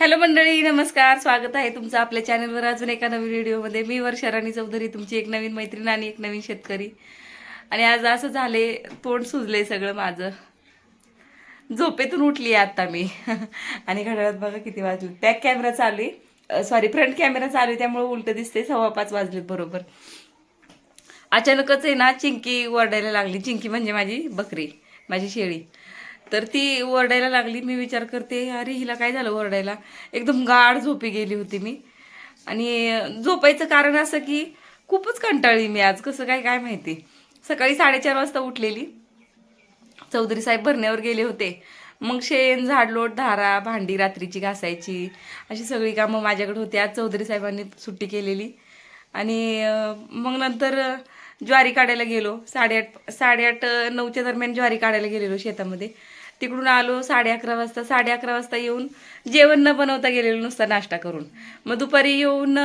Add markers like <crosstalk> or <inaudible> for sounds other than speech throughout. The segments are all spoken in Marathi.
हॅलो मंडळी नमस्कार. स्वागत आहे तुमचं आपल्या चॅनलवर अजून एका नवीन व्हिडिओमध्ये मी वर्षा राणी चौधरी तुमची एक नवीन मैत्रीण आणि एक नवीन शेतकरी. आणि आज असं झाले तोंड सुजले सगळं माझं. झोपेतून उठली आहे आता मी. आणि घड्याळात बघा किती वाजले. बॅक कॅमेरा चालू आहे. सॉरी फ्रंट कॅमेरा चालू आहे. त्यामुळे उलट दिसते सव्वा पाच वाजलेत बरोबर. अचानकच आहे ना चिंकी ओरडायला लागली. चिंकी म्हणजे माझी बकरी माझी शेळी. तर ती ओरडायला लागली मी विचार करते अरे हिला काय झालं ओरडायला? एकदम गाढ झोपी गेली होती मी. आणि झोपायचं कारण असं की खूपच कंटाळली मी आज कसं काय काय माहिती. सकाळी साडेचार वाजता उठलेली. चौधरी साहेब भरण्यावर गेले होते. मग शेण झाडलोट धारा भांडी रात्रीची घासायची अशी सगळी कामं माझ्याकडे होती. आज चौधरी साहेबांनी सुट्टी केलेली. आणि मग नंतर ज्वारी काढायला गेलो. साडेआठ साडेआठ नऊच्या दरम्यान ज्वारी काढायला गेलेलो शेतामध्ये. तिकडून आलो साडे अकरा वाजता साडे अकरा वाजता येऊन जेवण न बनवता गेलेलो नुसता नाश्ता करून. मग दुपारी येऊन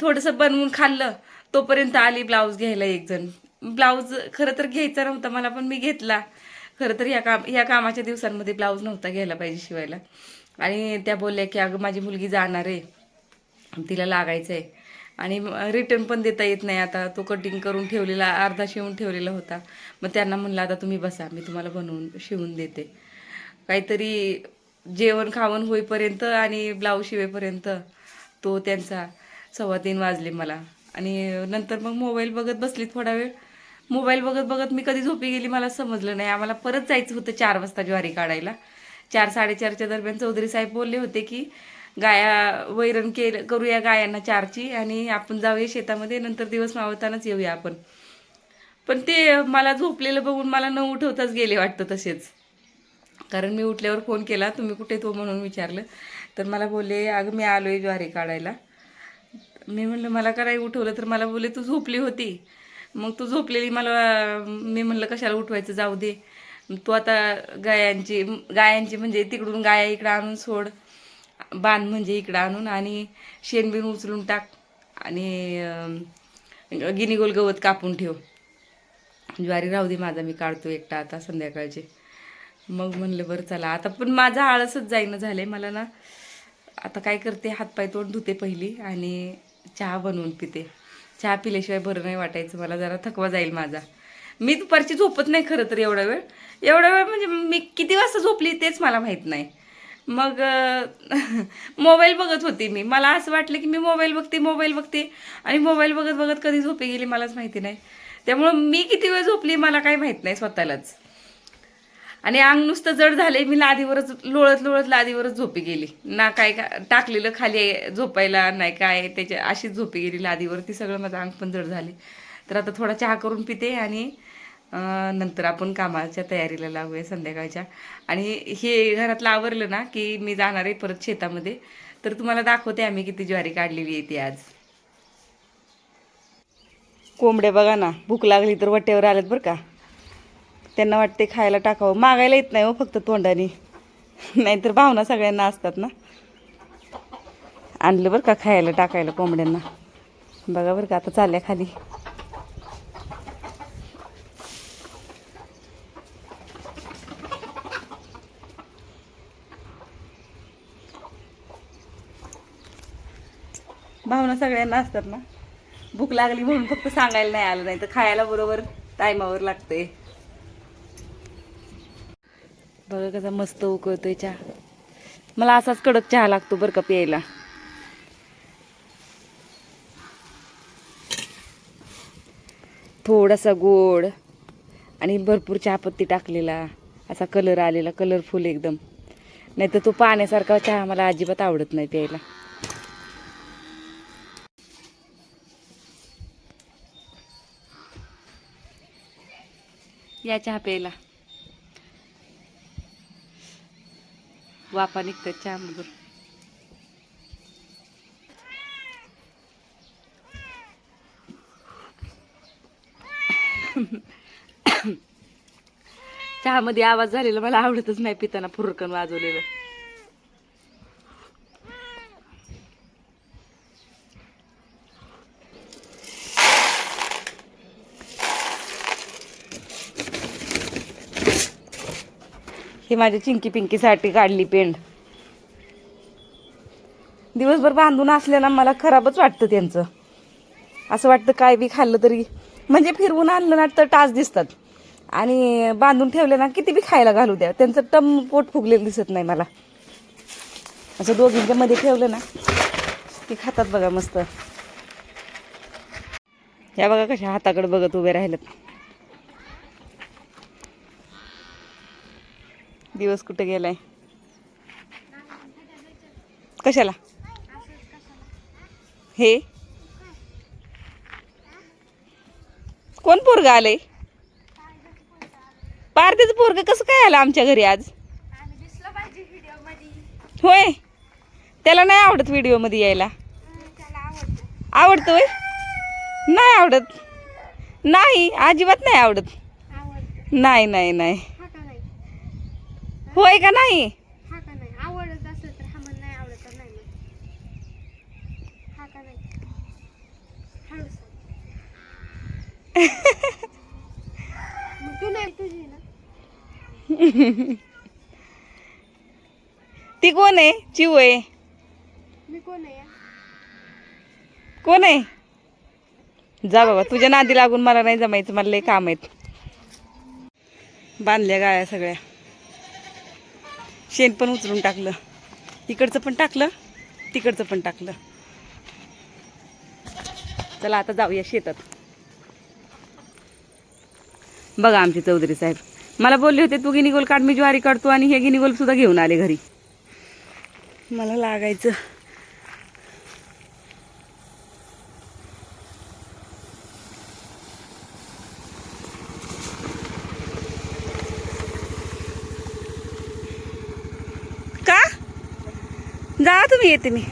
थोडंसं बनवून खाल्लं तोपर्यंत आली ब्लाऊज घ्यायला एक जण ब्लाऊज खरं तर घ्यायचा नव्हता मला पण मी घेतला. खरं तर ह्या काम ह्या कामाच्या दिवसांमध्ये ब्लाऊज नव्हता घ्यायला पाहिजे शिवायला. आणि त्या बोलल्या की अगं माझी मुलगी जाणार आहे. तिला लागायचं आहे आणि रिटर्न पण देता येत नाही आता. तो कटिंग करून ठेवलेला अर्धा शिवून ठेवलेला होता. मग त्यांना म्हणलं आता तुम्ही बसा मी तुम्हाला बनवून शिवून देते. काहीतरी जेवण खावण होईपर्यंत आणि ब्लाऊज शिवेपर्यंत तो त्यांचा सव्वा तीन वाजले मला. आणि नंतर मग मोबाईल बघत बसली थोडा वेळ. मोबाईल बघत बघत मी कधी झोपी गेली मला समजलं नाही. आम्हाला परत जायचं होतं चार वाजता ज्वारी काढायला. चार साडेचारच्या दरम्यान चौधरी साहेब बोलले होते की गाया वैरण केलं करूया गायांना चारची आणि आपण जाऊया शेतामध्ये नंतर दिवस मावतानाच येऊया आपण. पण ते मला झोपलेलं बघून मला न उठवताच गेले वाटतं तसेच. कारण मी उठल्यावर फोन केला तुम्ही कुठे तो म्हणून विचारलं. तर मला बोलले अगं मी आलो आहे ज्वारी काढायला. मी म्हणलं मला काय उठवलं? तर मला बोलले तू झोपली होती. मग तू झोपलेली मला मी म्हणलं कशाला उठवायचं? जाऊ दे. तू आता गायांची गायांची म्हणजे तिकडून गाया इकडं आणून सोड. बांध म्हणजे इकडं आणून आणि शेणबिन उचलून टाक आणि गिनीगोल गवत कापून ठेव. म्हणजे ज्वारी राहू दे माझा मी काढतो एकटा आता संध्याकाळचे. मग म्हणलं बरं चला. आता पण माझा आळसच जाईनं आहे मला ना आता काय करते हातपाय तोंड धुते पहिली आणि चहा बनवून पिते. चहा पिल्याशिवाय बरं नाही वाटायचं मला जरा थकवा जाईल माझा. मी दुपारची झोपत नाही खरं तर एवढा वेळ. एवढा वेळ म्हणजे मी किती वाजता झोपली तेच मला माहीत नाही. मग <laughs> मोबाईल बघत होती मी. मला असं वाटलं की मी मोबाईल बघते मोबाईल बघते. आणि मोबाईल बघत बघत कधी झोपी गेली मलाच माहिती नाही. त्यामुळं मी किती वेळ झोपली मला काही माहीत नाही स्वतःलाच. आणि अंग नुसतं जड झाले मी लादीवरच लोळत लोळत लादीवरच झोपी गेली. ना काय का टाकलेलं खाली झोपायला नाही काय त्याच्या अशीच झोपी गेली लादीवरती. सगळं माझं अंग पण जड झाले तर आता थोडा चहा करून पिते आणि नंतर आपण कामाच्या तयारीला लागूया संध्याकाळच्या. आणि हे घरातलं आवरलं ना की मी जाणार आहे परत शेतामध्ये. तर तुम्हाला दाखवते आम्ही किती ज्वारी काढलेली आहे ती आज. कोंबड्या बघा ना भूक लागली तर वट्यावर आल्यात बरं का. त्यांना वाटते खायला टाकावं. मागायला येत नाही हो फक्त तोंडाने. नाहीतर भावना सगळ्यांना असतात ना. आणलं बरं का खायला टाकायला कोंबड्यांना. बघा बरं का आता चालल्या खाली. भावना सगळ्यांना असतात ना. भूक लागली म्हणून फक्त सांगायला नाही आलं नाही तर खायला बरोबर टायमावर लागते बघा कसा मस्त उकळतोय चहा. मला असाच कडक चहा लागतो बरं का प्यायला. थोडासा गोड आणि भरपूर चहापत्ती टाकलेला असा कलर आलेला कलरफुल एकदम. नाही तर तो पाण्यासारखा चहा मला अजिबात आवडत नाही प्यायला. या चहा प्यायला. वापा निघतात चहा मधून. चहामध्ये आवाज झालेला मला आवडतच नाही पिताना फुरकन वाजवलेलं. ती माझ्या चिंकी पिंकीसाठी काढली पेंड. दिवसभर बांधून असल्यानं मला खराबच वाटतं त्यांचं. असं वाटतं काय बी खाल्लं तरी. म्हणजे फिरवून आणलं ना तर टाच दिसतात. आणि बांधून ठेवले ना किती बी खायला घालू द्या. त्यांचं टम पोट फुगलेलं दिसत नाही मला. असं दोघींच्या मध्ये ठेवलं ना ती खातात बघा मस्त. या बघा कशा हाताकडे बघत उभे राहिलेत. दिवस कुठे गेलाय? कशाला? हे? कोण पोरग आलंय? पारतीचं पोरग कसं काय आलं आमच्या घरी आज? होय. त्याला नाही आवडत व्हिडिओमध्ये यायला आवडतोय नाही आवडत. नाही अजिबात नाही आवडत. नाही नाही नाही. होय का नाही? आवडत असेल तर हा म्हण नाही आवडत तर नाही म्हण. हा का नाही? हळू सांग. <laughs> मग तू नाही तुझी ना. ती कोण आहे? चिव आहे. मी कोण आहे कोण आहे? जा बाबा तुझ्या नादी लागून मला नाही जमायचं मला लय काम आहेत. बांधल्या गाया सगळ्या. शेण पण उचलून टाकलं. इकडचं पण टाकलं तिकडचं पण टाकलं. चला आता जाऊया शेतात. बघा आमचे चौधरी साहेब. मला बोलले होते तू गिनीगोल काढ मी ज्वारी काढतो आणि हे गिनीगोल सुद्धा घेऊन आले घरी. मला लागायचं का जा तुम्ही येते मी.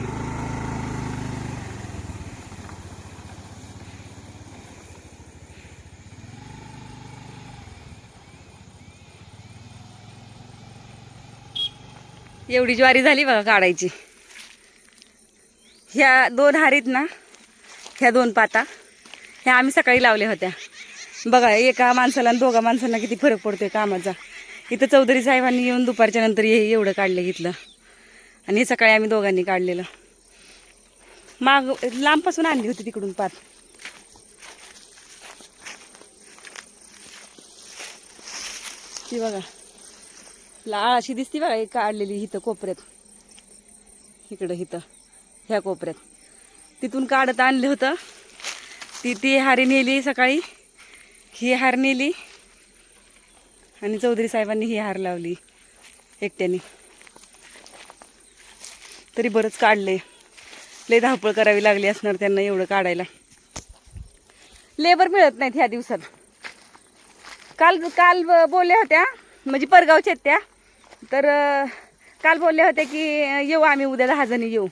एवढी ज्वारी झाली बघा काढायची. ह्या दोन हारीत ना ह्या दोन पाता ह्या आम्ही सकाळी लावल्या होत्या. बघा एका माणसाला आणि दोघा माणसांना किती फरक पडतोय कामाचा. इथं चौधरी साहेबांनी येऊन दुपारच्या नंतर हे एवढं काढलं घेतलं आणि हे सकाळी आम्ही दोघांनी काढलेलं. माग लांबपासून आणली होती तिकडून पात ती बघा. लाळ अशी दिसती बघा एक काढलेली इथं कोपऱ्यात. इकडं इथं ह्या कोपऱ्यात. तिथून काढत आणलं होतं. ती ती हारी नेली सकाळी. ही हार नेली. आणि चौधरी साहेबांनी ही हार लावली एकट्याने. तरी बरंच काढले लय धावपळ करावी लागली असणार त्यांना एवढं काढायला. लेबर मिळत नाहीत ह्या दिवसात. काल काल ब- बोलल्या होत्या म्हणजे परगावच्या आहेत त्या. तर काल बोलल्या होत्या की येऊ आम्ही उद्या दहा जणी येऊ.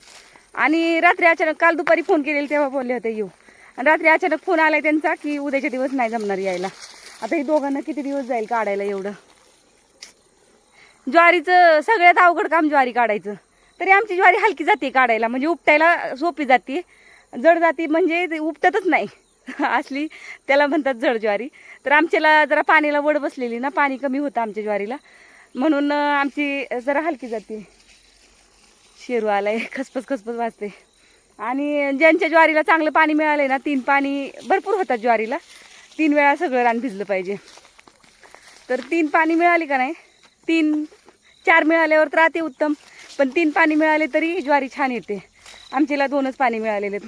आणि रात्री अचानक काल दुपारी फोन केलेले तेव्हा बोलले होते येऊ. आणि रात्री अचानक फोन आला त्यांचा की उद्याच्या दिवस नाही जमणार यायला. आता हे दोघांना किती दिवस जाईल काढायला एवढं? ज्वारीचं सगळ्यात अवघड काम ज्वारी काढायचं. तरी आमची ज्वारी हलकी जाते काढायला म्हणजे उपटायला सोपी जाते. जड जाती म्हणजे ते उपटतच नाही. <laughs> असली त्याला म्हणतात जड ज्वारी. तर आमच्याला जरा पाण्याला वड बसलेली ना पाणी कमी होतं आमच्या ज्वारीला. म्हणून आमची जरा हलकी जाते. शेरू आलाय खसपस खसपस वाजते. आणि ज्यांच्या ज्वारीला चांगलं पाणी मिळालंय ना तीन पाणी भरपूर होतात ज्वारीला. तीन वेळा सगळं रान भिजलं पाहिजे. तर तीन पाणी मिळाली का नाही? तीन चार मिळाल्यावर तर अति उत्तम. पण तीन पाणी मिळाले तरी ज्वारी छान येते. आमच्याला दोनच पाणी मिळालेले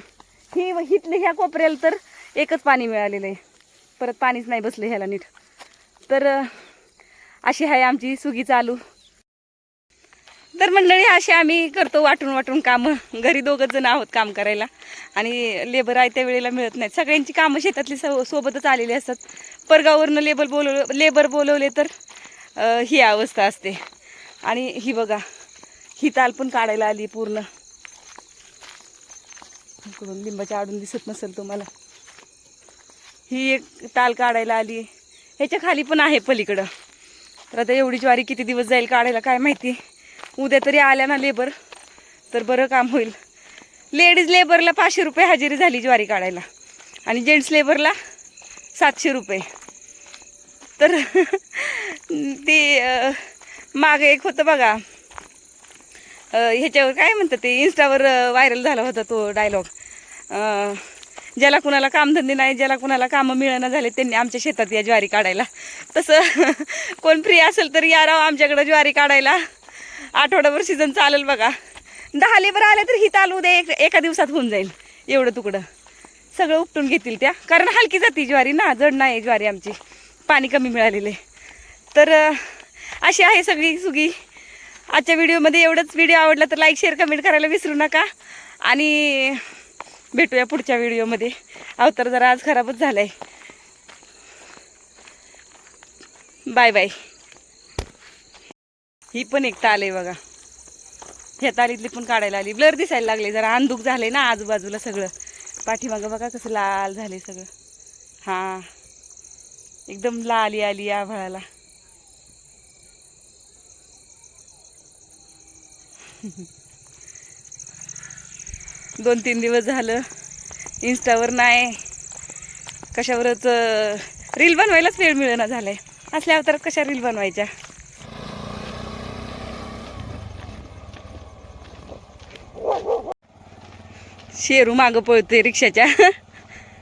ही हिथले ह्या कोपऱ्याला तर एकच पाणी मिळालेलं आहे. परत पाणीच नाही बसलं ह्याला नीट. तर अशी आहे आमची सुगी चालू. तर मंडळी असे आम्ही करतो वाटून वाटून कामं. घरी दोघंच जण आहोत काम करायला. आणि लेबर आहे त्या वेळेला मिळत नाहीत. सगळ्यांची कामं शेतातली सो सोबतच आलेली असतात. परगावरनं लेबर बोलव लेबर बोलवले तर ही अवस्था असते. आणि ही बघा ही ताल पण काढायला आली पूर्ण. इकडून लिंबाच्या आडून दिसत नसेल तुम्हाला. ही एक ताल काढायला आली. ह्याच्या खाली पण आहे पलीकडं. तर आता एवढी ज्वारी किती दिवस जाईल काढायला काय माहिती? उद्या तरी आल्या ना लेबर. तर बरं काम होईल. लेडीज लेबरला पाचशे रुपये हजेरी झाली ज्वारी काढायला. आणि जेंट्स लेबरला सातशे रुपये. तर <laughs> ते मागे एक होतं बघा. ह्याच्यावर काय म्हणतात ते इन्स्टावर व्हायरल झाला होता तो डायलॉग ज्याला कुणाला कामधंदे नाही ज्याला कुणाला कामं मिळणं झाले त्यांनी आमच्या शेतात या ज्वारी काढायला. तसं <laughs> कोण फ्री असेल तर या राव आमच्याकडं ज्वारी काढायला. आठवड्याभर सीझन चालेल बघा. दहा लेबर आले तर ही तालू उद्या एक एका दिवसात होऊन जाईल एवढं तुकडं. सगळं उपटून घेतील त्या. कारण हलकी जाती ज्वारी ना जड नाही ज्वारी आमची. पाणी कमी मिळालेले तर अशी आहे सगळी सुगी. आजच्या व्हिडिओमध्ये एवढंच. व्हिडिओ आवडला तर लाईक शेअर कमेंट करायला विसरू नका. आणि भेटूया पुढच्या व्हिडिओमध्ये. अवतार जरा आज खराबच झालाय. बाय बाय ही पण एक ताल आहे बघा. ह्या तालीतली पण काढायला आली. ब्लर दिसायला लागले. जरा अंधुक झाले ना आजूबाजूला सगळं. पाठीमागं बघा कसं लाल झाले सगळं. हां. एकदम लाली आली आभाळाला. दोन तीन दिवस झालं. इन्स्टावर नाही कशावरच रील बनवायलाच वेळ मिळेना झालाय. असल्या अवतारात कशा रील बनवायच्या? शेरू मागं पळतोय रिक्षाच्या. <laughs>